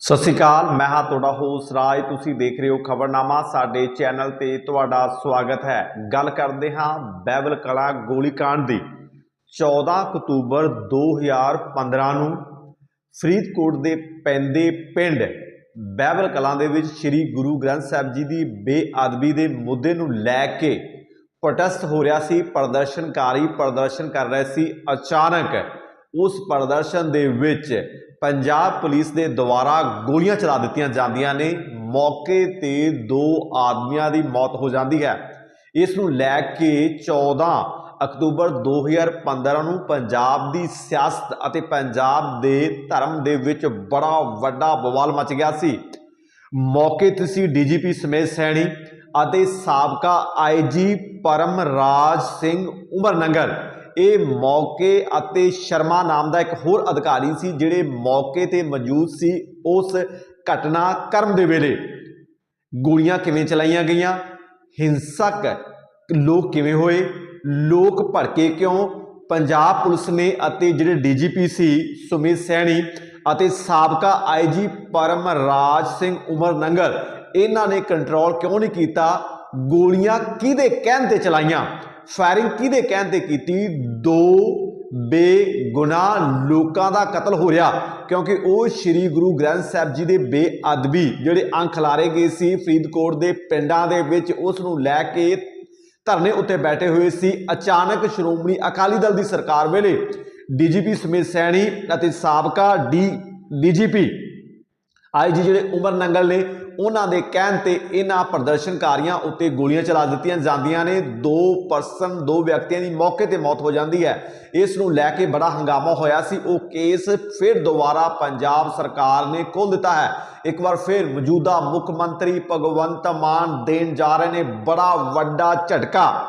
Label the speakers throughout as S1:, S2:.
S1: ਸਤਿ ਸ਼੍ਰੀ ਅਕਾਲ, ਮੈਂ ਹਾਂ ਤੁਹਾਡਾ ਹੋਸਟ ਰਾਜ। ਤੁਸੀਂ ਦੇਖ ਰਹੇ ਹੋ ਖਬਰਨਾਮਾ, ਸਾਡੇ ਚੈਨਲ ਤੇ ਤੁਹਾਡਾ ਸਵਾਗਤ ਹੈ। ਗੱਲ ਕਰਦੇ ਹਾਂ ਬੈਬਲ ਕਲਾ ਗੋਲੀकांड ਦੀ। 14 ਅਕਤੂਬਰ 2015 ਨੂੰ ਫਰੀਦਕੋਟ ਦੇ ਪੈਂਦੇ ਪਿੰਡ ਬੈਬਲ ਕਲਾਂ ਦੇ ਵਿੱਚ ਸ੍ਰੀ ਗੁਰੂ ਗ੍ਰੰਥ ਸਾਹਿਬ ਜੀ ਦੀ ਬੇਅਦਬੀ ਦੇ ਮੁੱਦੇ ਨੂੰ ਲੈ ਕੇ ਪ੍ਰੋਟੈਸਟ ਹੋ ਰਿਹਾ ਸੀ, ਪ੍ਰਦਰਸ਼ਨਕਾਰੀ ਪ੍ਰਦਰਸ਼ਨ ਕਰ ਰਹੇ ਸੀ। ਅਚਾਨਕ ਉਸ ਪ੍ਰਦਰਸ਼ਨ ਦੇ ਵਿੱਚ ਪੰਜਾਬ ਪੁਲਿਸ ਦੇ ਦੁਆਰਾ ਗੋਲੀਆਂ ਚਲਾ ਦਿੱਤੀਆਂ ਜਾਂਦੀਆਂ ਨੇ। ਮੌਕੇ ਤੇ ਦੋ ਆਦਮੀਆਂ ਦੀ ਮੌਤ ਹੋ ਜਾਂਦੀ ਹੈ। ਇਸ ਨੂੰ ਲੈ ਕੇ 14 ਅਕਤੂਬਰ 2015 ਨੂੰ ਪੰਜਾਬ ਦੀ ਸਿਆਸਤ ਅਤੇ ਪੰਜਾਬ ਦੇ ਧਰਮ ਦੇ ਵਿੱਚ ਬੜਾ ਵੱਡਾ ਬਵਾਲ ਮਚ ਗਿਆ ਸੀ। ਮੌਕੇ ਤੇ ਸੀ ਡੀਜੀਪੀ ਸਮੇਤ ਸੈਣੀ ਅਤੇ ਸਾਬਕਾ ਆਈਜੀ ਪਰਮ ਰਾਜ ਸਿੰਘ ਉਮਰ ਨੰਗਲ। ਇਹ ਮੌਕੇ ਅਤੇ ਸ਼ਰਮਾ ਨਾਮ ਦਾ ਇੱਕ ਹੋਰ ਅਧਿਕਾਰੀ ਸੀ, ਜਿਹੜੇ ਮੌਕੇ ਤੇ ਮੌਜੂਦ ਸੀ ਉਸ ਘਟਨਾ ਕਰਮ ਦੇ ਵੇਲੇ। ਗੋਲੀਆਂ ਕਿਵੇਂ ਚਲਾਈਆਂ ਗਈਆਂ? ਹਿੰਸਕ ਲੋਕ ਕਿਵੇਂ ਹੋਏ? ਲੋਕ ਭੜਕੇ ਕਿਉਂ? ਪੰਜਾਬ ਪੁਲਿਸ ਨੇ ਅਤੇ ਜਿਹੜੇ ਡੀਜੀਪੀ ਸੀ ਸੁਮਿਤ ਸੈਣੀ ਅਤੇ ਸਾਬਕਾ ਆਈਜੀ ਪਰਮ ਰਾਜ ਸਿੰਘ ਉਮਰ ਨੰਗਰ ਇਹਨਾਂ ਨੇ ਕੰਟਰੋਲ ਕਿਉਂ ਨਹੀਂ ਕੀਤਾ? ਗੋਲੀਆਂ ਕਿਹਦੇ ਕਹਿਣ ਤੇ ਚਲਾਈਆਂ? ਫਾਇਰਿੰਗ ਕਿਹਦੇ ਕਹਿਣ ਤੇ ਕੀਤੀ? ਦੋ ਬੇਗੁਨਾਹ ਲੋਕਾਂ ਦਾ ਕਤਲ ਹੋ ਰਿਹਾ, ਕਿਉਂਕਿ ਉਹ ਸ੍ਰੀ ਗੁਰੂ ਗ੍ਰੰਥ ਸਾਹਿਬ ਜੀ ਦੇ ਬੇਅਦਬੀ ਜਿਹੜੇ ਅੰਖ ਲਾਰੇ ਗਏ ਸੀ ਫਰੀਦਕੋਟ ਦੇ ਪਿੰਡਾਂ ਦੇ ਵਿੱਚ, ਉਸ ਨੂੰ ਲੈ ਕੇ ਧਰਨੇ ਉੱਤੇ ਬੈਠੇ ਹੋਏ ਸੀ। ਅਚਾਨਕ ਸ਼੍ਰੋਮਣੀ ਅਕਾਲੀ ਦਲ ਦੀ ਸਰਕਾਰ ਵੇਲੇ ਡੀਜੀਪੀ ਸਮੇਤ ਸੈਣੀ ਅਤੇ ਸਾਬਕਾ ਡੀ, ਡੀਜੀਪੀ ਆਈਜੀ ਜਿਹੜੇ ਉਮਰ ਨੰਗਲ ਨੇ, ਉਹਨਾਂ ਦੇ ਕਹਿਣ ਤੇ ਇਹਨਾਂ ਪ੍ਰਦਰਸ਼ਨਕਾਰੀਆਂ ਉੱਤੇ ਗੋਲੀਆਂ ਚਲਾ ਦਿੱਤੀਆਂ ਜਾਂਦੀਆਂ ਨੇ। ਦੋ ਪਰਸਨ ਦੋ ਵਿਅਕਤੀਆਂ ਦੀ ਮੌਕੇ ਤੇ ਮੌਤ ਹੋ ਜਾਂਦੀ ਹੈ। ਇਸ ਨੂੰ ਲੈ ਕੇ ਬੜਾ ਹੰਗਾਮਾ ਹੋਇਆ ਸੀ। ਉਹ ਕੇਸ ਫਿਰ ਦੁਬਾਰਾ ਪੰਜਾਬ ਸਰਕਾਰ ਨੇ ਖੋਲ ਦਿੱਤਾ ਹੈ। ਇੱਕ ਵਾਰ ਫਿਰ ਮੌਜੂਦਾ ਮੁੱਖ ਮੰਤਰੀ ਭਗਵੰਤ ਮਾਨ ਦੇਣ ਜਾ ਰਹੇ ਨੇ। ਬੜਾ ਵੱਡਾ ਝਟਕਾ।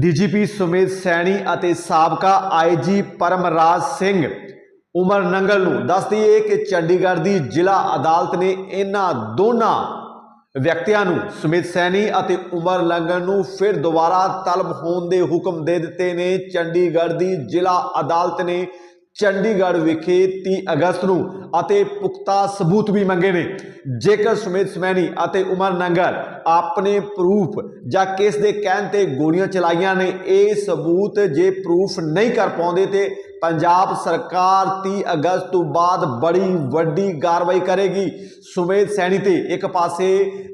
S1: ਡੀਜੀਪੀ ਸੁਮੇਧ ਸੈਣੀ ਅਤੇ ਸਾਬਕਾ ਆਈਜੀ ਪਰਮਰਾਜ ਸਿੰਘ ਉਮਰ ਨੰਗਲ ਨੂੰ ਦੱਸ ਦਈਏ ਕਿ ਚੰਡੀਗੜ੍ਹ ਦੀ ਜ਼ਿਲ੍ਹਾ ਅਦਾਲਤ ਨੇ ਇਹਨਾਂ ਦੋਨਾਂ ਵਿਅਕਤੀਆਂ ਨੂੰ ਸੁਮਿਤ ਸੈਣੀ ਅਤੇ ਉਮਰ ਲੰਗਨ ਨੂੰ ਫਿਰ ਦੁਬਾਰਾ ਤਲਬ ਹੋਣ ਦੇ ਹੁਕਮ ਦੇ ਦਿੱਤੇ ਨੇ। ਚੰਡੀਗੜ੍ਹ ਦੀ ਜ਼ਿਲ੍ਹਾ ਅਦਾਲਤ ਨੇ ਚੰਡੀਗੜ੍ਹ ਵਿਖੇ 30 ਅਗਸਤ ਨੂੰ ਅਤੇ ਪੁਖਤਾ ਸਬੂਤ ਵੀ ਮੰਗੇ ਨੇ। ਜੇਕਰ ਸੁਮਿਤ ਸੈਣੀ ਅਤੇ ਉਮਰ ਨੰਗਲ ਆਪਣੇ ਪ੍ਰੂਫ ਜਾਂ ਕਿਸ ਦੇ ਕਹਿਣ ਤੇ ਗੋਲੀਆਂ ਚਲਾਈਆਂ ਨੇ, ਇਹ ਸਬੂਤ ਜੇ ਪ੍ਰੂਫ ਨਹੀਂ ਕਰ ਪਾਉਂਦੇ ਤੇ ਪੰਜਾਬ ਸਰਕਾਰ 30 ਅਗਸਤ ਤੋਂ ਬਾਅਦ ਬੜੀ ਵੱਡੀ ਕਾਰਵਾਈ ਕਰੇਗੀ। ਸੁਮੇਧ ਸੈਣੀ ਤੇ ਇੱਕ ਪਾਸੇ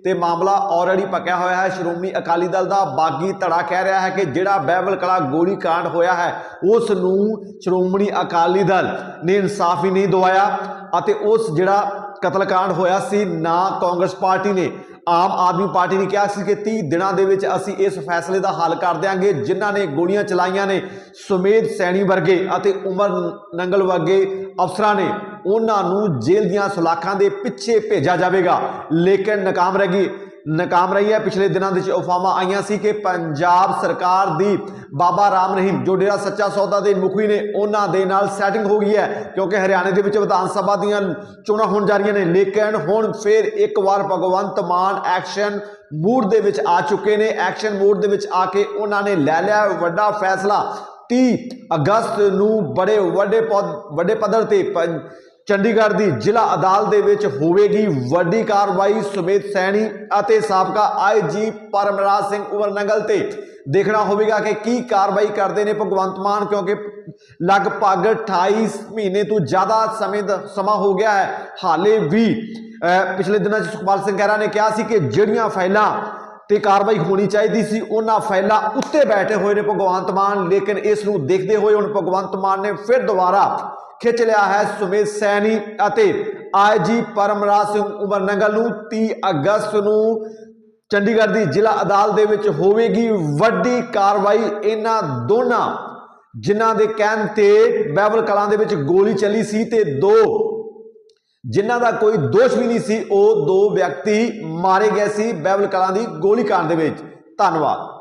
S1: ਤੇ ਮਾਮਲਾ ਆਲਰੇਡੀ ਪੱਕਿਆ ਹੋਇਆ ਹੈ। ਸ਼੍ਰੋਮਣੀ ਅਕਾਲੀ ਦਲ ਦਾ ਬਾਗੀ ਧੜਾ ਕਹਿ ਰਿਹਾ ਹੈ ਕਿ ਜਿਹੜਾ ਬਹਿਬਲ ਕਲਾ ਗੋਲੀ ਕਾਂਡ ਹੋਇਆ ਹੈ ਉਸ ਨੂੰ ਸ਼੍ਰੋਮਣੀ ਅਕਾਲੀ ਦਲ ਨੇ ਇਨਸਾਫ ਹੀ ਨਹੀਂ ਦਵਾਇਆ ਅਤੇ ਉਸ ਜਿਹੜਾ ਕਤਲकांड ਹੋਇਆ ਸੀ, ਨਾ ਕਾਂਗਰਸ ਪਾਰਟੀ ਨੇ ਆਮ ਆਦਮੀ ਪਾਰਟੀ ਨੇ ਕਿਹਾ ਸੀ ਕਿ 30 ਦਿਨਾਂ ਦੇ ਵਿੱਚ ਅਸੀਂ ਇਸ ਫੈਸਲੇ ਦਾ ਹੱਲ ਕਰ ਦਿਆਂਗੇ। ਜਿਨ੍ਹਾਂ ਨੇ ਗੋਲੀਆਂ ਚਲਾਈਆਂ ਨੇ, ਸੁਮੇਧ ਸੈਣੀ ਵਰਗੇ ਅਤੇ ਉਮਰ ਨੰਗਲ ਵਰਗੇ ਅਫਸਰਾਂ ਨੇ, ਉਹਨਾਂ ਨੂੰ ਜੇਲ੍ਹ ਦੀਆਂ ਸੁਲਾਖਾਂ ਦੇ ਪਿੱਛੇ ਭੇਜਿਆ ਜਾਵੇਗਾ। ਲੇਕਿਨ ਨਾਕਾਮ ਰਹਿ ਗਈ। ਨਾਕਾਮ ਰਹੀ ਹੈ। ਪਿਛਲੇ ਦਿਨਾਂ ਦੇ ਵਿੱਚ ਅਫਵਾਹਾਂ ਆਈਆਂ ਸੀ ਕਿ ਪੰਜਾਬ ਸਰਕਾਰ ਦੀ ਬਾਬਾ ਰਾਮ ਰਹੀਮ, ਜੋ ਡੇਰਾ ਸੱਚਾ ਸੌਦਾ ਦੇ ਮੁਖੀ ਨੇ, ਉਹਨਾਂ ਦੇ ਨਾਲ ਸੈਟਿੰਗ ਹੋ ਗਈ ਹੈ। ਕਿਉਂਕਿ ਹਰਿਆਣੇ ਦੇ ਵਿੱਚ ਵਿਧਾਨ ਸਭਾ ਦੀਆਂ ਚੋਣਾਂ ਹੋਣ ਜਾ ਰਹੀਆਂ ਨੇ, ਲੇਕਿਨ ਹੁਣ ਫਿਰ ਇੱਕ ਵਾਰ ਭਗਵੰਤ ਮਾਨ ਐਕਸ਼ਨ ਮੂਡ ਦੇ ਵਿੱਚ ਆ ਚੁੱਕੇ ਨੇ। ਐਕਸ਼ਨ ਮੂਡ ਦੇ ਵਿੱਚ ਆ ਕੇ ਉਹਨਾਂ ਨੇ ਲੈ ਲਿਆ ਵੱਡਾ ਫੈਸਲਾ। 30 ਅਗਸਤ ਨੂੰ ਬੜੇ ਵੱਡੇ ਪਦ- ਵੱਡੇ ਪੱਧਰ ਤੇ ਪੰ- ਚੰਡੀਗੜ੍ਹ ਦੀ ਜ਼ਿਲ੍ਹਾ ਅਦਾਲਤ ਦੇ ਵਿੱਚ ਹੋਵੇਗੀ ਵੱਡੀ ਕਾਰਵਾਈ। ਸੁਮੇਧ ਸੈਣੀ ਅਤੇ ਸਾਬਕਾ ਆਈਜੀ ਪਰਮਰਾਜ ਸਿੰਘ ਉਮਰ ਨੰਗਲ ਤੇ ਦੇਖਣਾ ਹੋਵੇਗਾ ਕਿ ਕੀ ਕਾਰਵਾਈ ਕਰਦੇ ਨੇ ਭਗਵੰਤ ਮਾਨ, ਕਿਉਂਕਿ ਲਗਭਗ 28 ਮਹੀਨੇ ਤੋਂ ਜ਼ਿਆਦਾ ਸਮੇਂ ਦਾ, ਸਮਾਂ ਹੋ ਗਿਆ ਹੈ। ਹਾਲੇ ਵੀ ਪਿਛਲੇ ਦਿਨਾਂ 'ਚ ਸੁਖਪਾਲ ਸਿੰਘ ਖਹਿਰਾ ਨੇ ਕਿਹਾ ਸੀ ਕਿ ਜਿਹੜੀਆਂ ਫਾਈਲਾਂ ਤੇ ਕਾਰਵਾਈ ਹੋਣੀ ਚਾਹੀਦੀ ਸੀ, ਉਹਨਾਂ ਫਾਈਲਾਂ ਉੱਤੇ ਬੈਠੇ ਹੋਏ ਨੇ ਭਗਵੰਤ ਮਾਨ, ਲੇਕਿਨ ਇਸ ਨੂੰ ਦੇਖਦੇ ਹੋਏ ਹੁਣ ਭਗਵੰਤ ਮਾਨ ਨੇ ਫਿਰ ਦੁਬਾਰਾ ਖਿੱਚ ਲਿਆ ਹੈ ਸੁਮੇਧ ਸੈਣੀ ਅਤੇ ਆਈਜੀ ਪਰਮਰਾਜ ਸਿੰਘ ਉਮਰ ਨੰਗਲ ਨੂੰ 30 ਅਗਸਤ ਨੂੰ ਚੰਡੀਗੜ੍ਹ ਦੀ ਜ਼ਿਲ੍ਹਾ ਅਦਾਲਤ ਦੇ ਵਿੱਚ ਹੋਵੇਗੀ ਵੱਡੀ ਕਾਰਵਾਈ। ਇਹਨਾਂ ਦੋਨਾਂ ਜਿਨ੍ਹਾਂ ਦੇ ਕਹਿਣ ਤੇ ਬੈਬਲ ਕਲਾਂ ਦੇ ਵਿੱਚ ਗੋਲੀ ਚੱਲੀ ਸੀ ਤੇ ਦੋ ਜਿਨ੍ਹਾਂ ਦਾ ਕੋਈ ਦੋਸ਼ ਵੀ ਨਹੀਂ ਸੀ, ਉਹ ਦੋ ਵਿਅਕਤੀ ਮਾਰੇ ਗਏ ਸੀ ਬੈਬਲ ਕਲਾਂ ਦੀ ਗੋਲੀ ਗੋਲੀकांड ਦੇ ਵਿੱਚ। ਧੰਨਵਾਦ।